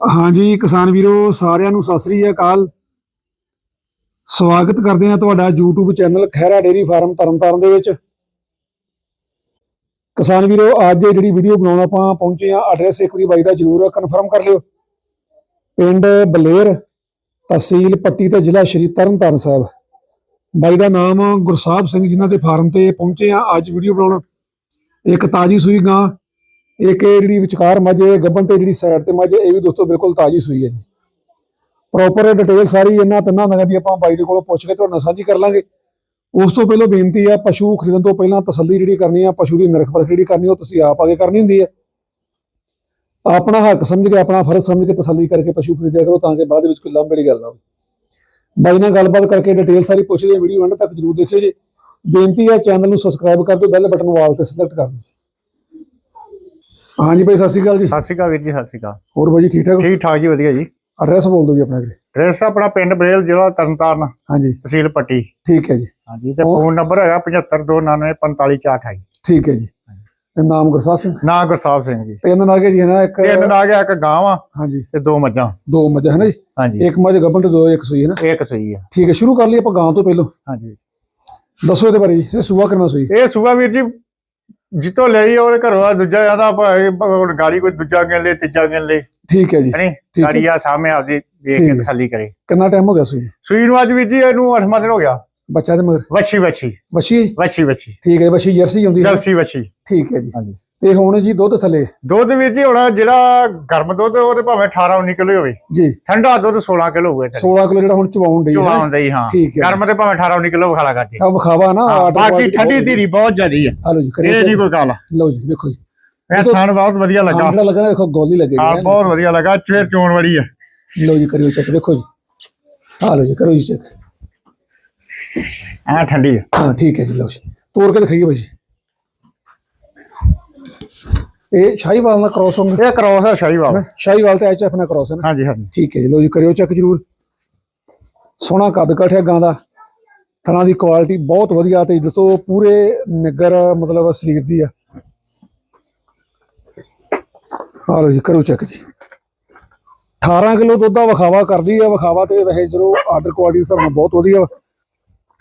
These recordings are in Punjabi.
ਹਾਂਜੀ, ਕਿਸਾਨ ਵੀਰੋ, ਸਾਰਿਆਂ ਨੂੰ ਸਤਿ ਸ੍ਰੀ ਅਕਾਲ। ਸਵਾਗਤ ਕਰਦੇ ਹਾਂ ਤੁਹਾਡਾ YouTube channel Khehra dairy farm Tarn Taran ਦੇ ਵਿੱਚ। ਕਿਸਾਨ ਵੀਰੋ, ਅੱਜ ਜਿਹੜੀ ਵੀਡੀਓ ਬਣਾਉਣ ਆਪਾਂ ਪਹੁੰਚੇ ਆ ਐਡਰੈਸ ਇੱਕ ਵਾਰੀ ਬਾਈ ਦਾ ਜਰੂਰ ਕਨਫਰਮ ਕਰ ਲਿਓ। ਪਿੰਡ ਬਲੇਰ, ਤਹਿਸੀਲ ਪੱਟੀ ਤੇ ਜ਼ਿਲ੍ਹਾ ਸ਼੍ਰੀ ਤਰਨਤਾਰਨ ਸਾਹਿਬ। ਬਾਈ ਦਾ ਨਾਮ ਗੁਰਸਾਹਿਬ ਸਿੰਘ, ਜਿਨ੍ਹਾਂ ਦੇ ਫਾਰਮ ਤੇ ਪਹੁੰਚੇ ਆ ਅੱਜ ਵੀਡੀਓ ਬਣਾਉਣ। ਇੱਕ ਤਾਜੀ ਸੂਈ ਗਾਂ ਇੱਕ ਇਹ ਜਿਹੜੀ ਵਿਚਕਾਰ ਮੱਝ ਹੈ, ਗੱਭਣ ਤੇ ਜਿਹੜੀ ਸਾਈਡ ਤੇ ਮੱਝ ਇਹ ਵੀ ਦੋਸਤੋ ਬਿਲਕੁਲ ਤਾਜੀ ਸੂਈ ਹੈ ਜੀ। ਪ੍ਰੋਪਰ ਡਿਟੇਲ ਸਾਰੀ ਇਹਨਾਂ ਤਿੰਨਾਂ ਨਗਾਂ ਦੀ ਆਪਾਂ ਬਾਈ ਦੇ ਕੋਲੋਂ ਪੁੱਛ ਕੇ ਤੁਹਾਡੇ ਨਾਲ ਸਾਂਝੀ ਕਰ ਲਾਂਗੇ। ਉਸ ਤੋਂ ਪਹਿਲਾਂ ਬੇਨਤੀ ਆ ਪਸ਼ੂ ਖਰੀਦਣ ਤੋਂ ਪਹਿਲਾਂ ਤਸੱਲੀ ਜਿਹੜੀ ਕਰਨੀ ਆ ਪਸ਼ੂ ਦੀ ਨਿਰਖ ਪਰਖ ਜਿਹੜੀ ਕਰਨੀ ਉਹ ਤੁਸੀਂ ਆਪ ਆਗੇ ਕਰਨੀ ਹੁੰਦੀ ਹੈ। ਆਪਣਾ ਹੱਕ ਸਮਝ ਕੇ ਆਪਣਾ ਫਰਜ਼ ਸਮਝ ਕੇ ਤਸੱਲੀ ਕਰਕੇ ਪਸ਼ੂ ਖਰੀਦਿਆ ਕਰੋ ਤਾਂ ਕਿ ਬਾਅਦ ਵਿੱਚ ਕੋਈ ਲੰਬੜੀ ਗੱਲ ਨਾ ਹੋਵੇ। ਬਾਈ ਨਾਲ ਗੱਲਬਾਤ ਕਰਕੇ ਡਿਟੇਲ ਸਾਰੀ ਪੁੱਛਦੇ ਵੀਡੀਓ ਐਂਡ ਤੱਕ ਜਰੂਰ ਦੇਖਿਓ ਜੀ। ਬੇਨਤੀ ਹੈ ਚੈਨਲ ਨੂੰ ਸਬਸਕ੍ਰਾਈਬ ਕਰ ਦਿਓ ਬੈਲ ਬਟਨ ਵਾਲ ਤੇ ਸਿਲੈਕਟ ਕਰ ਦਿਓ ਜੀ। ਹਾਂਜੀ ਭਾਈ ਸਤਿ ਸ਼੍ਰੀ ਅਕਾਲ ਜੀ। ਸਤਿ ਸ਼੍ਰੀ ਅਕਾਲ ਵੀਰ ਜੀ ਸਤਿ ਸ਼੍ਰੀ ਅਕਾਲ। ਹੋਰ ਭਾਈ ਜੀ ਠੀਕ ਠਾਕ ਠੀਕ ਠਾਕ ਜੀ ਵਧੀਆ ਜੀ। ਐਡਰੈਸ ਬੋਲ ਦਿਓ ਜੀ ਆਪਣਾ ਜੀ ਐਡਰੈਸ ਆਪਣਾ ਪਿੰਡ ਬਰੇਲ ਜ਼ਿਲ੍ਹਾ ਤਰਨਤਾਰਨ ਹਾਂਜੀ। ਤਹਿਸੀਲ ਪੱਟੀ। ਠੀਕ ਹੈ ਜੀ। ਹਾਂਜੀ ਤੇ ਫੋਨ ਨੰਬਰ ਹੈਗਾ 7529455428 ਠੀਕ ਹੈ ਜੀ। ਤੇ ਨਾਮ ਗੁਰਸਾਹਿਬ ਸਿੰਘ? ਨਾਂ ਗੁਰਸਾਹਿਬ ਸਿੰਘ ਜੀ। ਤਿੰਨ ਨਾਗੇ ਜੀ ਹੈ ਨਾ ਇੱਕ? ਤਿੰਨ ਨਾਲ ਗਿਆ ਇੱਕ ਗਾਂ ਵਾ ਹਾਂਜੀ। ਤੇ ਦੋ ਮੱਝਾਂ। ਦੋ ਮੱਝਾਂ ਹੈ ਨਾ ਜੀ? ਹਾਂਜੀ। ਇੱਕ ਮੱਝ ਗੱਭਣ ਤੇ ਦੋ ਇੱਕ ਸੂਈ ਹੈ ਨਾ? ਇੱਕ ਸਹੀ ਆ। ਠੀਕ ਹੈ ਸ਼ੁਰੂ ਕਰ ਲਈ ਆਪਾਂ ਗਾਂ ਤੋਂ ਪਹਿਲਾਂ। ਹਾਂਜੀ। ਦੱਸੋ ਇਹਦੇ ਬਾਰੇ ਇਹ ਸੂਆ ਕਰਨਾ ਸੂਈ? ਇਹ ਸੂਆ ਵੀਰ ਜੀ ਜਿੱਤੋਂ ਲਈ ਉਹਦੇ ਘਰੋਂ ਆ ਦੂਜਾ ਜਾਂਦਾ ਭਾਵੇਂ ਗਾੜੀ ਕੋਈ ਦੂਜਾ ਗਿਣ ਲੈ ਤੀਜਾ ਗਿਣ ਲੈ ਠੀਕ ਹੈ ਜੀ। ਹਣੀ ਠੀਕ ਹੈ। ਗਾੜੀ ਆ ਸਾਹਮਣੇ ਆਪਦੀ ਠੀਕ ਕੇ। ਤਸੱਲੀ ਕਰੇ। ਕਿੰਨਾ ਟਾਈਮ ਹੋ ਗਿਆ ਸੂਈ? ਸੂਈ ਨੂੰ ਅੱਜ ਵੀਰ ਜੀ ਇਹਨੂੰ 8 ਦਿਨ ਹੋ ਗਿਆ। ਬੱਚਾ ਦੇ ਮਗਰ? ਵੱਛੀ ਵੱਛੀ। ਜੀ? ਵੱਛੀ ਵੱਛੀ। ਠੀਕ ਹੈ ਵਸ਼ੀ ਜਰਸੀ ਹੁੰਦੀ ਹੈ। ਜਰਸੀ ਵੱਛੀ। ਠੀਕ ਹੈ ਜੀ। ਹਾਂਜੀ। ਤੇ ਹੁਣ ਜੀ ਦੁੱਧ ਥੱਲੇ। ਦੁੱਧ ਵੀਰ ਜੀ ਹੁਣ ਜਿਹੜਾ ਗਰਮ ਦੁੱਧ ਉਹ ਤੇ ਭਾਵੇਂ 18 19 ਕਿਲੋ ਹੋਵੇ। ਜੀ। ਠੰਡਾ ਦੁੱਧ 16 ਕਿਲੋ ਹੋਵੇ ਤੇ 16 ਕਿਲੋ ਜਿਹੜਾ ਹੁਣ ਚਵਾਉਣ ਡਈ ਹੈ। ਹੁੰਦਾ ਹੀ। ਹਾਂ ਹੈ। ਗਰਮ ਤੇ ਭਾਵੇਂ 18 19 ਕਿਲੋ ਵਿਖਾਲਾ ਕਰਦੇ ਆ ਵਿਖਾਵਾ ਨਾ ਹਾਂ, ਬਾਕੀ ਠੰਡੀ ਧੀਰੀ ਬਹੁਤ ਜ਼ਿਆਦੀ ਹੈ। ਆ ਲਓ ਜੀ ਕਰਿਓ ਇਹ ਨਹੀਂ। ਕੋਈ ਗੱਲ। ਲਓ ਜੀ ਵੇਖੋ ਜੀ। ਇਹ ਥਾਨ ਬਹੁਤ ਵਧੀਆ ਲੱਗਾ। ਆਂਡਾ ਲੱਗਣਾ ਦੇਖੋ ਗੋਲੀ ਲੱਗੇਗੀ ਹਾਂ ਹੈਂ। ਬਹੁਤ ਵਧੀਆ ਲੱਗਾ। ਚੇਰ ਚੋਣ ਵਾਲੀ ਹੈ। ਲਓ ਜੀ ਕਰਿਓ ਚੈੱਕ ਦੇਖੋ ਜੀ। ਆ ਲਓ ਜੀ ਕਰੋ ਜੀ ਚੈੱਕ। ਐ ਠੰਡੀ ਹੈ। ਹਾਂ ਠੀਕ ਹੈ ਜੀ ਲਓ ਜੀ। ਤੋੜ ਕੇ ਦਿਖਾਈਏ ਬਾਈ ਜੀ। ਇਹ ਸ਼ਾਹੀਵਾਲ ਨਾਲ ਕ੍ਰੋਸ ਹੋਣਾ ਇਹ ਕ੍ਰੋਸ ਹੈ ਸ਼ਾਹੀਵਾਲ। ਸ਼ਾਹੀਵਾਲ ਤੇ ਐਚਐਫ ਨਾਲ ਕ੍ਰੋਸ ਹੈ ਨਾ? ਹਾਂਜੀ ਹਾਂਜੀ। ਠੀਕ ਹੈ ਜੀ ਲਓ ਜੀ ਕਰਿਓ ਚੈੱਕ ਜਰੂਰ। ਸੋਹਣਾ ਕੱਦ ਕਾਠਿਆ ਗਾਂ ਦਾ। ਥਣਾ ਦੀ ਕੁਆਲਿਟੀ ਬਹੁਤ ਵਧੀਆ ਤੇ ਦੱਸੋ ਪੂਰੇ ਨਿੱਗਰ ਮਤਲਬ ਸਰੀਰ ਦੀ ਆ। ਆ ਲਓ ਜੀ ਕਰੋ ਚੈੱਕ ਜੀ। 18 ਕਿਲੋ ਦੁੱਧ ਦਾ ਵਿਖਾਵਾ ਕਰਦੀ ਆ ਵਿਖਾਵਾ ਤੇ ਵੈਸੇ ਚਲੋ ਆਰਡਰ ਕੁਆਲਿਟੀ ਹਿਸਾਬ ਨਾਲ ਬਹੁਤ ਵਧੀਆ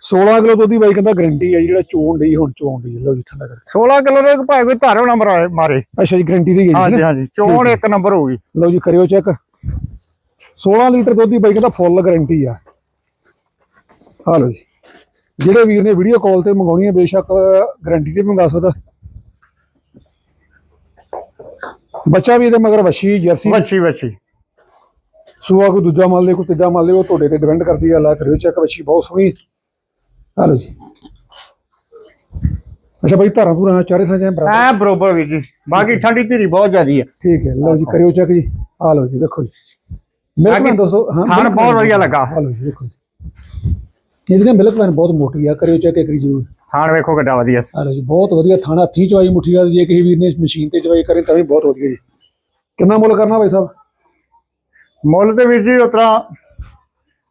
16 ਕਿਲੋ ਦੁੱਧ ਦੀ ਬਾਈ ਕਹਿੰਦਾ ਗਰੰਟੀ ਜੀ, ਜਿਹੜਾ ਚੋਣ ਡਈ ਹੁਣ ਚੋਣ ਡਈ ਲਓ ਜੀ ਠੰਡਾ ਕਰ 16 ਕਿਲੋ ਦੇ ਭਾਵੇਂ ਕੋਈ ਧਾਰੋ ਆਏ ਮਾਰੇ। ਅੱਛਾ ਜੀ ਗਰੰਟੀ ਦੀ ਗਈ ਹਾਂਜੀ ਹਾਂਜੀ ਚੋਣ ਇੱਕ ਨੰਬਰ ਹੋਊਗੀ ਲਓ ਜੀ ਕਰਿਓ ਚੈੱਕ 16 ਲੀਟਰ ਦੁੱਧ ਦੀ ਬਾਈ ਕਹਿੰਦਾ ਫੁੱਲ ਗਾਰੰਟੀ ਆ। ਆ ਲਓ ਜੀ। ਜਿਹੜੇ ਵੀਰ ਨੇ ਵੀਡੀਓ ਕਾਲ ਤੇ ਮੰਗਾਉਣੀ ਹੈ ਬੇਸ਼ੱਕ ਗਾਰੰਟੀ ਤੇ ਮੰਗਾ ਸਕਦਾ। ਬੱਚਾ ਵੀ ਇਹਦੇ ਮਗਰ ਵਸ਼ੀ ਜਰਸੀ। ਵੱਛੀ ਵੱਛੀ। ਸੂਆ ਕੋਈ ਦੂਜਾ ਮੰਨ ਲੇ ਕੋਈ ਤੀਜਾ ਮੰਨ ਲੇ ਉਹ ਤੁਹਾਡੇ ਤੇ ਡਿਪੈਂਡ ਕਰਦੀ ਆ ਲਾ ਕਰਿਓ ਚੈੱਕ ਵਸ਼ੀ ਬਹੁਤ ਸੋਹਣੀ। ਆ ਲਓ ਜੀ। ਅੱਛਾ ਬਾਈ ਧਾਰਾਂ ਪੂਰਾ ਚਾਰੇ ਥਾਂ ਜਾਂ ਬਰਾਬਰ? ਐ ਬਰੋਬਰ ਵੀਰ ਜੀ। ਬਾਕੀ ਠੰਡੀ ਧੀਰੀ ਬਹੁਤ ਜ਼ਿਆਦੀ ਹੈ ਠੀਕ ਹੈ ਲਓ ਜੀ ਕਰਿਓ ਚੈੱਕ ਜੀ। ਆ ਲਓ ਜੀ ਦੇਖੋ ਜੀ। ਮਿਲਕ ਬਾਕੀ ਦੋਸਤੋ ਹਾਂ milk ਬਹੁਤ ਵਧੀਆ ਲੱਗਾ। ਆ ਲਓ ਜੀ ਦੇਖੋ ਜੀ। ਇਹਦੀ ਨਾ ਮਿਲਕ ਵੈਨ ਬਹੁਤ ਮੋਟੀ ਆ ਕਰਿਓ ਚੈੱਕ ਇੱਕ ਵਾਰੀ ਜ਼ਰੂਰ। ਥਾਣ ਵੇਖੋ ਕਿੱਡਾ ਵਧੀਆ ਆ ਲਓ ਜੀ ਬਹੁਤ ਵਧੀਆ ਥਾਣਾ ਹੱਥੀਂ ਚਵਾਈ ਮੁੱਠੀ ਨਾਲ ਜੇ ਕਿਸੇ ਵੀਰ ਨੇ ਮਸ਼ੀਨ ਤੇ ਚਵਾਈ ਕਰੇ ਤਾਂ ਵੀ ਬਹੁਤ ਵਧੀਆ ਜੀ। ਕਿੰਨਾ ਮੁੱਲ ਕਰਨਾ ਬਾਈ ਸਾਹਿਬ? ਮੁੱਲ ਤੇ ਵੀਰ ਜੀ ਉਤਰਾ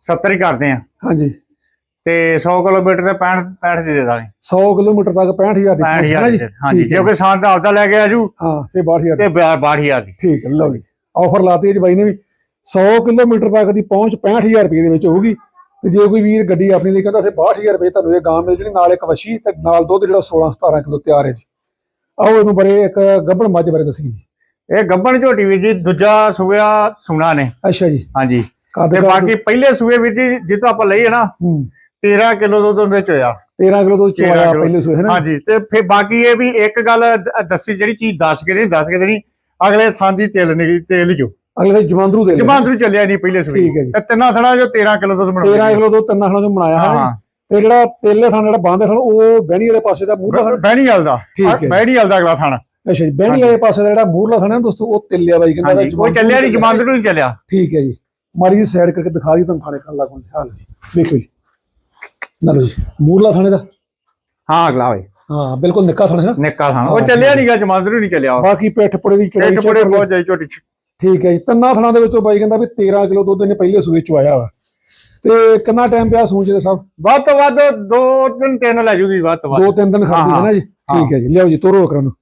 70 ਹੀ ਕਰਦੇ ਆ। ਹਾਂਜੀ। ਤੇ 100 ਕਿਲੋਮੀਟਰ ਤੇ 65 65 ਦੀ ਦੇ ਦਾਂਗੇ 100 ਕਿਲੋਮੀਟਰ ਤੱਕ 65000 ਦੀ ਪਹੁੰਚ ਹੈ 65000 ਨਾ ਦੀ ਦੇ- ਹਾਂਜੀ ਜੇ। ਕੋਈ ਦਾ ਆਪਦਾ ਲੈ ਕੇ ਆਜੂ ਹਾਂ ਤੇ 62000 ਤੇ 62000 ਦੀ। ਠੀਕ ਹੈ ਲਓ ਜੀ। ਆਫਰ ਲਾਤੀ ਜੀ ਬਾਈ ਨੇ ਵੀ। 100 ਕਿਲੋਮੀਟਰ ਤੱਕ ਦੀ ਪਹੁੰਚ 65000 ਰੁਪਏ ਦੇ ਵਿੱਚ ਹੋਊਗੀ। ਤੇ ਜੇ ਕੋਈ ਵੀਰ ਗੱਡੀ ਆਪਣੀ ਲਈ ਕਹਿੰਦਾ ਫਿਰ 62000 ਰੁਪਏ ਤੁਹਾਨੂੰ ਇਹ ਗਾਂ ਮਿਲ ਜਣੀ। ਨਾਲ ਇੱਕ ਵਸ਼ੀ ਤੇ ਨਾਲ ਦੁੱਧ ਜਿਹੜਾ 16 17 ਕਿਲੋ ਤਿਆਰ ਹੈ ਜੀ। ਆਓ ਇਹਨੂੰ ਬਰੇ ਇੱਕ ਗੱਭਣ ਮੱਝ ਬਾਰੇ ਦੱਸੀ ਜੀ। ਇਹ ਗੱਬਣ ਝੋਟੀ ਵੀਰ ਜੀ ਦੂਜਾ ਸੂਆ ਸੁਣਾ ਨੇ। ਅੱਛਾ ਜੀ। ਹਾਂਜੀ। ਤੇ ਬਾਕੀ ਪਹਿਲੇ ਸੂਏ ਵੀਰ ਜੀ ਜਿੱਦੋਂ ਆਪਾਂ ਲਈਏ ਨਾ ਹੂੰ। 13 ਕਿਲੋ ਦੁੱਧ ਉਹਦੇ ਚ ਹੋਇਆ। 13 ਕਿਲੋ ਦੁੱਧ 13 ਕਿਲੋ। ਪਹਿਲੇ ਸੂਏ ਹੈ ਨਾ ਹਾਂਜੀ ਤੇ ਫਿਰ ਬਾਕੀ ਇਹ ਵੀ ਇੱਕ ਗੱਲ ਦੱਸੀ ਜਿਹੜੀ ਚੀਜ਼ ਦੱਸ ਕੇ ਨਹੀਂ ਦੱਸ ਕੇ ਦੇਣੀ ਅਗਲੇ ਥਾਂ ਦੀ ਤੇਲ ਨਹੀਂ ਤੇਲ ਜੋ। ਅਗਲੇ ਜਮਾਂਦਰੂ ਦੇ। ਜਮਾਂਦਰੂ ਚੱਲਿਆ ਨਹੀਂ ਪਹਿਲੇ ਸੂਏ। ਠੀਕ ਹੈ ਜੀ। ਤੇ ਤਿੰਨਾਂ ਥਣਾ ਜੋ 13 ਕਿਲੋ ਦੁੱਧ 13 ਬਣਾਉਂਦੇ ਕਿਲੋ ਦੁੱਧ ਤਿੰਨ ਖਾਣਾ ਤੋਂ ਬਣਾਇਆ ਹੈ। ਤੇ ਜਿਹੜਾ ਤੇਲੇ ਥਾਂ ਜਿਹੜਾ ਬੰਦ ਥਾਂ ਉਹ ਬਹਿਣੀ ਵਾਲੇ ਪਾਸੇ ਦਾ ਮੂਹਰਲਾ ਥਾਂ। ਬਹਿਣੀ ਵਾਲ ਦਾ। ਠੀਕ ਹੈ। ਬਹਿਣੀ ਵਾਲ ਦਾ ਅਗਲਾ ਥਾਣਾ ਅੱਛਾ ਜੀ ਬਹਿਣੀ ਵਾਲੇ ਪਾਸੇ ਦਾ ਜਿਹੜਾ ਮੂਹਰਲਾ ਥਾਂ ਹੈ ਦੋਸਤੋ ਉਹ ਤਿੱਲਿਆ ਬਾਈ ਕਹਿੰਦਾ ਉਹ ਚੱਲਿਆ ਨਹੀਂ ਜਮਾਂਦਰੂ ਨਹੀਂ ਚੱਲਿਆ। ਠੀਕ ਹੈ ਜੀ। ਮਾਰੀ ਜੀ ਸਾਈਡ ਕਰਕੇ ਦਿਖਾ ਦੀ ਤੁਹਾਨੂੰ ਥਾਣੇ ਕਰਨ ਲੱਗ ਪੰਦੇ ਹਾਲ ਜੀ ਵੇਖੋ ਜੀ। ਨਾ ਲਓ ਜੀ ਮੂਰਲਾ ਥਾਣੇ ਦਾ? ਹਾਂ ਅਗਲਾ ਵੇ ਹਾਂ ਬਿਲਕੁਲ ਨਿੱਕਾ ਥਾਣਾ ਹੈ ਨਾ ਨਿੱਕਾ ਥਾਣਾ। ਉਹ ਚੱਲਿਆ ਨਹੀਂਗਾ ਜਮਾਂਦਰੂ ਨਹੀਂ ਚੱਲਿਆ ਬਾਕੀ ਪਿੱਠ ਪੁੜੇ ਦੀ ਚੜਾਈ ਬੜੇ ਬਹੁਤ ਜਾਈ ਚ। ਠੀਕ ਹੈ ਜੀ ਤਿੰਨਾਂ ਥਾਣਾ ਦੇ ਵਿੱਚੋਂ ਬਾਈ ਕਹਿੰਦਾ ਵੀ 13 ਕਿਲੋ ਦੁੱਧ ਇਹਨੇ ਪਹਿਲੇ ਸੂਏ ਚ ਆਇਆ ਵਾ। ਤੇ ਕਿੰਨਾ ਟਾਈਮ ਪਿਆ ਸੂਚਦੇ ਸਾਹਿਬ ਵੱਧ ਤੋਂ ਵੱਧ ਦੋ ਦਿਨ ਤਿੰਨ ਲੈ ਜੂਗੀ ਵੱਧ ਤੋਂ ਵੱਧ। ਦੋ ਤਿੰਨ ਦਿਨ ਖੜਦੀ ਹੈ ਨਾ ਜੀ। ਠੀਕ ਹੈ ਜੀ ਲਿਆਓ ਜੀ ਤੋਰੋ ਕਰਾਂ ਨੂੰ।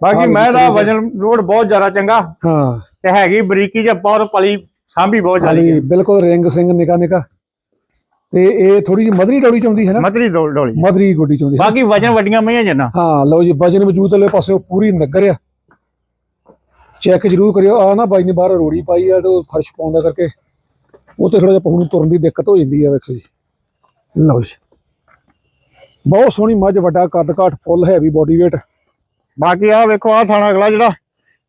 ਬਾਕੀ ਮੈਂ ਦਾ। ਵਜਨ ਲੋਡ ਬਹੁਤ ਜ਼ਿਆਦਾ ਚੰਗਾ। ਹਾਂ। ਤੇ ਹੈਗੀ ਬਰੀਕੀ ਜਾਂ ਬਹੁਤ ਪਲੀ ਸਾਂਭੀ ਬਹੁਤ ਜ਼ਿਆਦੀ। ਬਿਲਕੁਲ ਰਿੰਗ ਸਿੰਘ ਨਿਕਾ ਨਿਕਾ। ਤੇ ਇਹ ਥੋੜੀ ਜਿਹੀ ਮਧਰੀ ਡੋਲੀ ਚ ਆਉਂਦੀ ਹੈ ਨਾ? ਮਧਰੀ ਡੋ- ਡੋਲੀ ਮਧਰੀ ਗੋਡੀ ਚ ਆਉਂਦੀ ਹੈ। ਬਾਕੀ ਵਜਨ ਵੱਡੀਆਂ ਮਈਆਂ ਜਨਾ ਹਾਂ ਲਓ ਜੀ ਵਜਨ ਵਜੂਦ ਵਾਲੇ ਪਾਸੇ ਪੂਰੀ ਨਗਰ ਆ। ਚੈੱਕ ਜ਼ਰੂਰ ਕਰਿਓ। ਆ ਨਾ ਬਾਈ ਨੇ ਬਾਹਰ ਰੋੜੀ ਪਾਈ ਆ ਤੇ ਉਹ ਫਰਸ਼ ਪਾਉਂਦਾ ਕਰਕੇ ਉਹ ਤੇ ਥੋੜਾ ਜਿਹਾ ਪਹੂ ਨੂੰ ਤੁਰਨ ਦੀ ਦਿੱਕਤ ਹੋ ਜਾਂਦੀ ਆ ਵੇਖੋ ਜੀ। ਲਓ ਜੀ। ਬਹੁਤ ਸੋਹਣੀ ਮੱਝ ਵੱਡਾ ਕੱਦ ਕਾਠ ਫੁੱਲ ਹੈਵੀ ਬੋਡੀ weight ਬਾਕੀ ਆ ਵੇਖੋ ਆ ਥਾਣਾ ਅਗਲਾ ਜਿਹੜਾ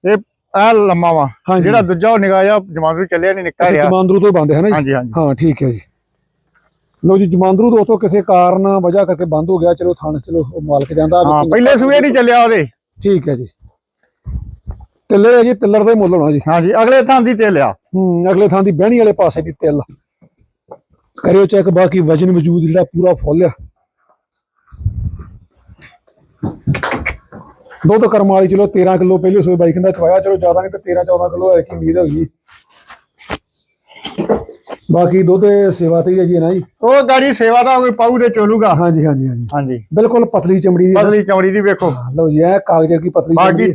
ਇਹ ਆ ਲੰਮਾ ਵਾ। ਜਿਹੜਾ ਦੂਜਾ ਉਹ ਨਿਗਾਹ ਜਮਾਂਦਰੂ ਚੱਲਿਆ ਨਹੀਂ ਨਿੱਕਾ ਰਿਹਾ ਜਮਾਂਦਰੂ ਤੋਂ ਬੰਦ ਹੈ ਨਾ ਜੀ? ਹਾਂ ਠੀਕ ਹੈ ਜੀ। ਲਓ ਜੀ ਜਮਾਂਦਰੂ ਦੋਸਤੋ ਕਿਸੇ ਕਾਰਨ ਵਜ੍ਹਾ ਕਰਕੇ ਬੰਦ ਹੋ ਗਿਆ ਚਲੋ ਥਾਣ ਚਲੋ ਉਹ ਮਾਲਕ ਜਾਂਦਾ ਹਾਂ ਪਹਿਲੇ ਸੂਏ ਨਹੀਂ ਚੱਲਿਆ ਉਹਦੇ। ਠੀਕ ਹੈ ਜੀ। ਤਿੱਲਰ ਹੈ ਜੀ ਤਿੱਲਰ ਦਾ ਹੀ ਮੁੱਲ ਹੋਣਾ ਜੀ। ਹਾਂਜੀ ਅਗਲੇ ਥਾਂ ਦੀ ਤੇ ਲਿਆ ਹੂੰ ਅਗਲੇ ਥਾਂ ਦੀ ਬਹਿਣੀ ਵਾਲੇ ਪਾਸੇ ਦੀ ਤਿੱਲ। ਕਰਿਓ ਚੈੱਕ ਬਾਕੀ ਵਜਨ ਵਜੂਦ ਜਿਹੜਾ ਪੂਰਾ ਫੁੱਲ ਆ। ਦੁੱਧ ਕਰਮ ਵਾਲੀ ਚਲੋ 13 ਕਿਲੋ ਪਹਿਲੇ ਸੋਏ ਬਾਈ ਕਹਿੰਦਾ ਚਵਾਇਆ ਚਲੋ ਜ਼ਿਆਦਾ ਨਹੀਂ ਤੇ 13 14 ਕਿਲੋ ਹੈ ਕਿ ਉਮੀਦ ਹੈਗੀ। ਬਾਕੀ ਦੁੱਧ ਸੇਵਾ ਤੇ ਹੀ ਹੈ ਜੀ ਨਾ ਜੀ। ਉਹ ਗਾੜੀ ਸੇਵਾ ਦਾ ਕੋਈ ਪਾਉ ਦੇ ਚੋਲੂਗਾ। ਹਾਂਜੀ ਹਾਂਜੀ ਹਾਂਜੀ। ਹਾਂਜੀ। ਬਿਲਕੁਲ ਪਤਲੀ ਚਮੜੀ ਦੀ ਪਤਲੀ ਚਮੜੀ ਦੀ ਵੇਖੋ। ਲਓ ਜੀ ਇਹ ਕਾਗਜ਼ ਕੀ ਪਤਲੀ ਬਾਕੀ ਚਮੜੀ।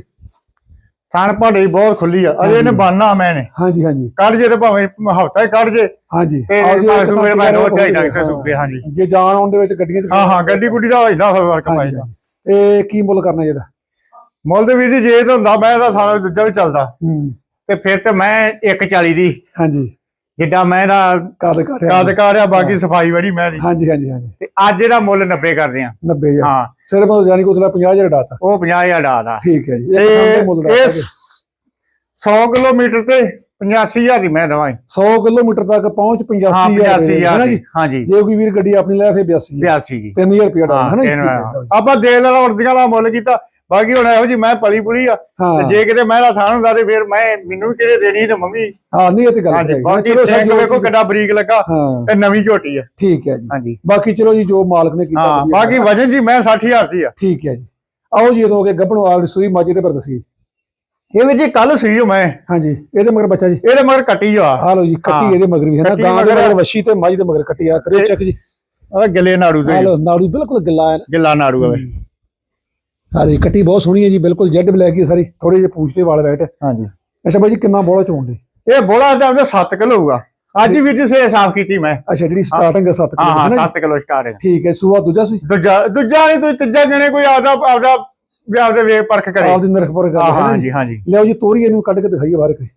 ਥਣ ਭਾਡੇ ਬਹੁਤ ਖੁੱਲੀ ਆ। ਅਜੇ ਇਹਨੇ ਬਾਨਾ ਮੈਂ ਨੇ। ਹਾਂਜੀ ਹਾਂਜੀ। ਕੱਢ ਜੇ ਤੇ ਭਾਵੇਂ ਹਫਤਾ ਹੀ ਕੱਢ ਜੇ। ਹਾਂਜੀ। ਤੇ ਇੱਕ ਤਾਂ ਸੂਬੇ ਮੈਂ ਰੋਜ਼ ਹਾਂ, ਢਾਈ ਢਾਈ ਸੌ ਸੂਬੇ, ਹਾਂਜੀ। ਜੇ ਜਾਣ ਆਉਣ ਦੇ ਵਿੱਚ ਗੱਡੀਆਂ ਚ ਹਾਂ ਹਾਂ ਗੱਡੀ ਗੁੱਡੀ ਦਾ ਹੋਈਦਾ ਫ਼ਰਕ ਪਾਈਦਾ ਹਾਂਜੀ। ਇਹ ਕੀ ਮੁੱਲ ਕਰਨਾ ਜਿਹਦਾ ਮੁੱਲ ਦੇ ਵੀਰ ਜੀ ਜੇ ਤਾਂ ਹੁੰਦਾ ਮੈਂ ਤਾਂ ਸਾਰਾ ਦੂਜਾ ਵੀ ਚੱਲਦਾ। ਹੂੰ। ਤੇ ਫਿਰ ਤੇ ਮੈਂ 140 ਦੀ। ਹਾਂਜੀ। ਜਿੱਡਾ ਮੈਂ ਦਾ ਕਦ ਕਰ ਕਾਦ ਕਾਰਿਆ ਬਾਕੀ ਸਫ਼ਾਈ ਬੜੀ ਮੈਂ ਦੀ ਹਾਂਜੀ ਹਾਂਜੀ ਹਾਂਜੀ। ਤੇ ਅੱਜ ਇਹਦਾ ਮੁੱਲ 90 ਕਰਦੇ ਆ 90000 ਹਾਂ। ਸਿਰਫ ਜਾਨੀ ਕੋ ਉਤਲਾ 50000 ਡਾਤਾ। ਉਹ 50000 ਦਾ ਦਾ ਠੀਕ ਹੈ ਜੀ। ਤੇ ਇੱਕ ਮੁੱਲ ਇਹ ਡਾਤਾ 100 ਕਿਲੋਮੀਟਰ ਤੇ 85000 ਦੀ ਮੈਂ ਦਵਾਂ। 100 ਕਿਲੋਮੀਟਰ ਤੱਕ ਪਹੁੰਚ 85000 ਹਾਂ ਹੈ 85000 ਨਾ ਦੀ। ਜੀ? ਹਾਂਜੀ ਜੇ। ਕੋਈ ਵੀਰ ਗੱਡੀ ਆਪਣੀ ਲੈ ਫੇ 82 82 ਜੀ। 3000 ਰੁਪਏ ਡਾਲ ਹਾਂ ਹੈ ਨਾ ਜੀ? ਤਿੰਨ ਠੀਕ ਹੈ, ਵਾਰ। ਲਓ ਜੀ। ਆਪਾਂ ਦੇਲ ਵਾਲਾ ਉੜਦੀਆਂ ਵਾਲਾ ਮੁੱਲ ਕੀਤਾ। ਬਾਕੀ ਹੁਣ ਇਹੋ ਜੀ ਮੈਂ ਪਲੀ ਪੁਲੀ ਆ ਤੇ ਹਾਂ। ਜੇ ਕਿਤੇ ਮੈਂ ਦਾ ਥਾਂ ਹੁੰਦਾ ਤੇ ਫਿਰ ਮੈਂ ਮੈਨੂੰ ਵੀ ਕਿਹੜੇ ਦੇਣੀ ਤੇ ਮੰਮੀ। ਹਾਂ ਨਹੀਂ ਇਹ ਤੇ ਗੱਲ ਹੈ ਬਾਕੀ ਜੋ ਵੇਖੋ ਕਿੱਡਾ ਬਰੀਕ ਲੱਗਾ ਹਾਂ। ਤੇ ਨਵੀਂ ਝੋਟੀ ਆ। ਠੀਕ ਹੈ ਜੀ। ਹਾਂਜੀ। ਬਾਕੀ ਚਲੋ ਜੀ ਜੋ ਮਾਲਕ ਨੇ ਕੀਤਾ ਹਾਂ ਬਾਕੀ ਵਜਨ ਜੀ ਮੈਂ 60000 ਦੀ ਆ। ਠੀਕ ਹੈ ਜੀ। ਆਓ ਜੀ ਜਦੋਂ ਕਿ ਗੱਭਣੋ ਆਲ ਸੂਈ ਮਾਜੀ ਤੇ ਪਰ ਦਸੀ ਇਹ ਵੀ ਜੀ ਕੱਲ ਸੂਈ ਓ ਮੈਂ। ਹਾਂਜੀ ਇਹਦੇ ਮਗਰ ਬੱਚਾ ਜੀ। ਇਹਦੇ ਮਗਰ ਕੱਟੀ ਆ। ਆ ਲਓ ਜੀ ਹਾਂ। ਕੱਟੀ ਇਹਦੇ ਮਗਰ ਵੀ ਹੈ ਨਾ। ਗਾਂ ਦੇ ਮਗਰ- ਵਸ਼ੀ ਤੇ ਮਾਜੀ ਦੇ ਮਗਰ ਕੱਟੀ ਆ। ਇਹ- ਚੈੱਕ ਜੀ। ਆ ਗਿੱਲੇ ਨਾੜੂ ਆ ਤੇ ਲਓ ਨਾੜੂ ਬਿਲਕੁਲ ਗਿੱਲਾ ਹੈ। ਗਿੱਲਾ ਨਾੜੂ ਆਵੇ ਆ ਜੀ ਕੱਟੀ ਬਹੁਤ ਸੋਹਣੀ ਹੈ ਜੀ ਬਿਲਕੁਲ ਜੈਡ ਬਲੈਕ ਹੀ ਹੈ ਸਾਰੀ ਥੋੜੇ ਜਿਹੇ ਪੂਛ ਵਾਲ ਵੈਟ ਹਾਂਜੀ। ਅੱਛਾ ਬਾਈ ਜੀ ਕਿੰਨਾ ਬੋਲਾ ਚੋਂਦੇ ਇਹ ਬੋਲਾ ਦਾ 7 ਕਿਲੋ ਹੋਊਗਾ। ਅੱਜ ਹੀ ਵੀਰ ਜੀ ਸੇ ਸਾਫ਼ ਕੀਤੀ ਮੈਂ। ਅੱਛਾ ਜਿਹੜੀ ਸਟਾਰਟਿੰਗ ਹੈ 7 ਹਾਂ ਹਾਂ ਕਿਲੋ 7 ਕਿਲੋ ਸਟਾਰਟ ਠੀਕ ਹੈ ਸੂਆ ਦੂਜਾ ਸੀ? ਦੂਜਾ ਦੂਜਾ ਨਹੀਂ ਤੂੰ ਤੀਜਾ ਜਣੇ ਕੋਈ ਆਪਦਾ ਆਪਦਾ ਵੀ ਆਪਦੇ ਵੇਖ ਪਰਖ ਕਰੇ। ਆਪ ਦੀ ਨਰਖਪੁਰ ਗੱਲ ਹੈ ਜੀ ਹਾਂ ਜੀ? ਲਿਆਓ ਜੀ ਤੋਰੀ ਇਹਨੂੰ ਕੱਢ ਕੇ ਦਿਖਾਈਏ ਬਾਹਰ ਕੋਈ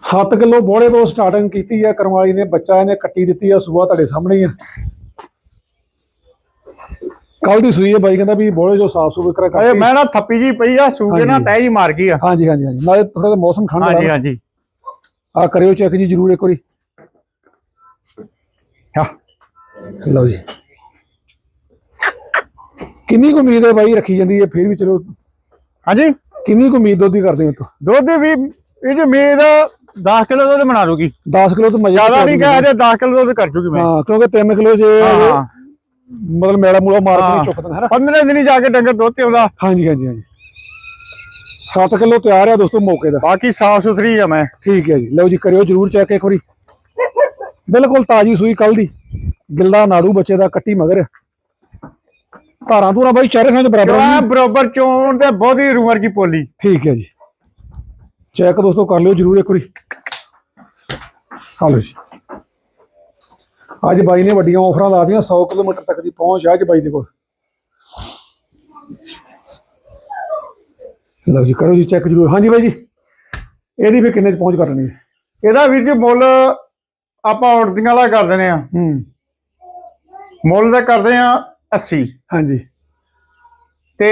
7 ਕਿਲੋ ਬੋੜੇ ਤੋਂ ਸਟਾਰਟਿੰਗ ਕੀਤੀ ਹੈ ਕਰਮਾਲੀ ਨੇ ਬੱਚਾ ਇਹਨੇ ਕੱਟੀ ਦਿੱਤੀ ਆ ਸੂਆ ਤੁਹਾਡੇ ਸਾਹਮਣੇ ਹੀ ਆ ਕੱਲ ਦੀ ਸੂਈ ਹੈ ਬਾਈ ਕਹਿੰਦਾ ਵੀ ਬੋੜੇ ਜੋ ਸਾਫ਼ ਸੁਥਰਾ ਕਰਾ ਕਰਕੇ ਮੈਂ ਨਾ ਥੱਪੀ ਜੀ ਪਈ ਆ ਸੂਗੇ ਨਾ ਹਾਂਜੀ। ਤੈ ਹੀ ਮਾਰ ਗਈ ਆ। ਹਾਂਜੀ ਹਾਂਜੀ ਹਾਂਜੀ। ਨਾਲੇ ਥੋੜਾ ਜਿਹਾ ਮੌਸਮ ਠੰਡਾ ਹਾਂਜੀ ਹਾਂਜੀ। ਆ ਕਰਿਓ ਚੈੱਕ ਜੀ ਜਰੂਰ ਇੱਕ ਵਾਰੀ। ਹਾਂ। ਲਓ ਜੀ। ਕਿੰਨੀ ਕੁ ਉਮੀਦ ਹੈ ਬਾਈ ਰੱਖੀ ਜਾਂਦੀ ਹੈ? ਫਿਰ ਵੀ ਚਲੋ ਹਾਂਜੀ। ਕਿੰਨੀ ਕੁ ਉਮੀਦ ਦੁੱਧ ਦੀ ਕਰਦੇ ਹੋ ਤੂੰ? ਦੁੱਧ ਵੀ ਇਹ ਜੇ ਮੇਦ 10 ਕਿਲੋ ਦੁੱਧ ਬਣਾ ਲੂਗੀ 10 ਕਿਲੋ ਤੋਂ ਮਜ਼ਾ ਜ਼ਿਆਦਾ ਨਹੀਂ ਕਹੇ ਜੇ 10 ਕਿਲੋ ਦੁੱਧ ਕਰ ਜੂਗੀ ਮੈਂ। ਹਾਂ ਕਿਉਂਕਿ 3 ਕਿਲੋ ਜੇ ਹਾਂ। ਮਤਲਬ ਮੇਲਾ ਮੂਲਾ ਮਾਰ ਕੇ ਚੁੱਕਦਾ ਹੈ ਨਾ? 15 ਦਿਨੀ ਜਾ ਕੇ ਡੰਗਰ ਦੁੱਧ ਤੇ ਆਉਂਦਾ ਹਾਂਜੀ ਹਾਂਜੀ ਹਾਂਜੀ। 7 ਕਿਲੋ ਤਿਆਰ ਆ ਦੋਸਤੋ ਮੌਕੇ ਦਾ। ਬਾਕੀ ਸਾਫ਼ ਸੁਥਰੀ ਆ ਮੈਂ। ਠੀਕ ਹੈ ਜੀ। ਲਓ ਜੀ ਕਰਿਓ ਜਰੂਰ ਚੈੱਕ ਇੱਕ ਵਾਰੀ। ਬਿਲਕੁਲ ਤਾਜੀ ਸੂਈ ਕੱਲ ਦੀ। ਗਿੱਲਾ ਨਾੜੂ ਬੱਚੇ ਦਾ ਕੱਟੀ ਮਗਰ। ਧਾਰਾਂ ਧੂਰਾਂ ਬਾਈ ਚਾਰੇ ਖਾਂ ਦੇ ਬਰਾਬਰ ਬਰੋਬਰ ਚੋਣ ਤੇ ਬਹੁਤੀ ਰੂਮਰ ਕੀ ਪੋਲੀ। ਠੀਕ ਹੈ ਜੀ। ਚੈੱਕ ਦੋਸਤੋ ਕਰ ਲਿਓ ਜਰੂਰ ਇੱਕ ਵਾਰੀ। ਹਾਲੋ ਜੀ। ਅੱਜ ਬਾਈ ਨੇ ਵੱਡੀਆਂ ਆਫਰਾਂ ਲਾਤੀਆਂ 100 ਕਿਲੋਮੀਟਰ ਤੱਕ ਦੀ ਪਹੁੰਚ ਆ ਅੱਜ ਬਾਈ ਦੇ ਕੋਲ। ਲਓ ਜੀ ਕਰੋ ਜੀ ਚੈੱਕ ਜਰੂਰ। ਹਾਂਜੀ ਬਾਈ ਜੀ ਇਹਦੀ ਵੀ ਕਿੰਨੇ ਚ ਪਹੁੰਚ ਕਰਨੀ ਹੈ? ਇਹਦਾ ਵੀਰ ਜੀ ਮੁੱਲ ਆਪਾਂ ਉੜਦੀਆਂ ਵਾਲਾ ਕਰ ਦਿੰਦੇ ਆ ਹੂੰ। ਮੁੱਲ ਦਾ ਕਰਦੇ ਆ 80 ਹਾਂਜੀ। ਤੇ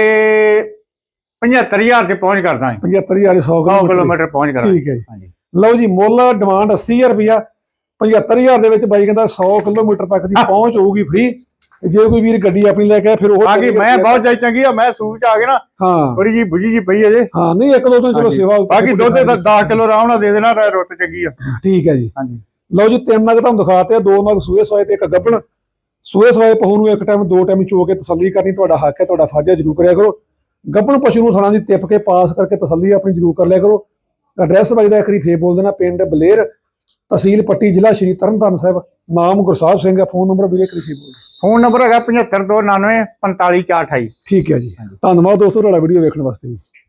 75000 ਤੇ ਪਹੁੰਚ ਕਰਦਾ 75 ਵਾਲੇ 100 100 ਕਿਲੋਮੀਟਰ ਪਹੁੰਚ ਕਰਾਂ ਠੀਕ ਹੈ ਜੀ। ਲਓ ਜੀ ਮੁੱਲ ਡਿਮਾਂਡ 80000 ਰੁਪਿਆ 75000 ਦੇ ਵਿੱਚ ਬਾਈ ਕਹਿੰਦਾ 100 ਕਿਲੋਮੀਟਰ ਤੱਕ ਦੀ ਪਹੁੰਚ ਹੋਊਗੀ ਫ੍ਰੀ ਜੇ ਕੋਈ ਵੀਰ ਗੱਡੀ ਆਪਣੀ ਲੈ ਕੇ ਫਿਰ ਉਹ ਆ ਗਈ ਮੈਂ ਬਹੁਤ ਜਾਈ ਚੰਗੀ ਆ ਮੈਂ ਸੂਪ ਚ ਆ ਗਿਆ ਨਾ ਹਾਂ। ਥੋੜੀ ਜੀ ਬੁਝੀ ਜੀ ਪਈ ਅਜੇ ਹਾਂ ਨਹੀਂ ਇੱਕ ਦੋ ਦਿਨ ਚਲੋ। ਸੇਵਾ ਬਾਕੀ ਦੁੱਧ ਦਾ 10 ਕਿਲੋ ਆਰਾਮ ਨਾਲ ਦੇ ਦੇਣਾ ਰ- ਰੁੱਤ ਚੰਗੀ ਆ। ਠੀਕ ਹੈ ਜੀ। ਹਾਂਜੀ। ਲਓ ਜੀ ਤਿੰਨ ਨਗ ਤੁਹਾਨੂੰ ਦਿਖਾਤੇ ਆ, ਦੋ ਨਗ ਸੂਏ ਸਵਾਏ ਤੇ ਇੱਕ ਗੱਬਣ। ਸੂਏ ਸਵਾਏ ਪਹੂ ਨੂੰ ਇੱਕ ਟਾਈਮ ਦੋ ਟਾਈਮ ਚੋ ਕੇ ਤਸੱਲੀ ਕਰਨੀ ਤੁਹਾਡਾ ਹੱਕ ਹੈ ਤੁਹਾਡਾ ਫਰਜ਼ ਹੈ ਜਰੂਰ ਕਰਿਆ ਕਰੋ। ਗੱਬਣ ਪਸ਼ੂ ਨੂੰ ਥਣਾ ਦੀ ਟਿਪ ਕੇ ਪਾਸ ਕਰਕੇ ਤਸੱਲੀ ਆਪਣੀ ਜਰੂਰ ਕਰ ਲਿਆ ਕਰੋ। ਐਡਰੈਸ ਬਾਈ ਦਾ ਇੱਕ ਵਾਰੀ ਫੇਰ ਬੋਲ ਦੇਣਾ ਪਿੰਡ ਬਲੇਰ ਤਹਿਸੀਲ ਪੱਟੀ ਜ਼ਿਲ੍ਹਾ ਸ਼੍ਰੀ ਤਰਨਤਾਰਨ ਸਾਹਿਬ। ਨਾਮ ਗੁਰਸਾਹਿਬ ਸਿੰਘ ਹੈ ਫੋਨ ਨੰਬਰ ਵੀਰੇ ਵਾਰੀ ਫੇਰ ਬੋਲ। ਫੋਨ ਨੰਬਰ ਹੈਗਾ 7529 45428 ਠੀਕ ਹੈ ਜੀ। ਧੰਨਵਾਦ ਦੋਸਤੋ ਤੁਹਾਡਾ ਵੀਡੀਓ ਵੇਖਣ ਵਾਸਤੇ ਜੀ।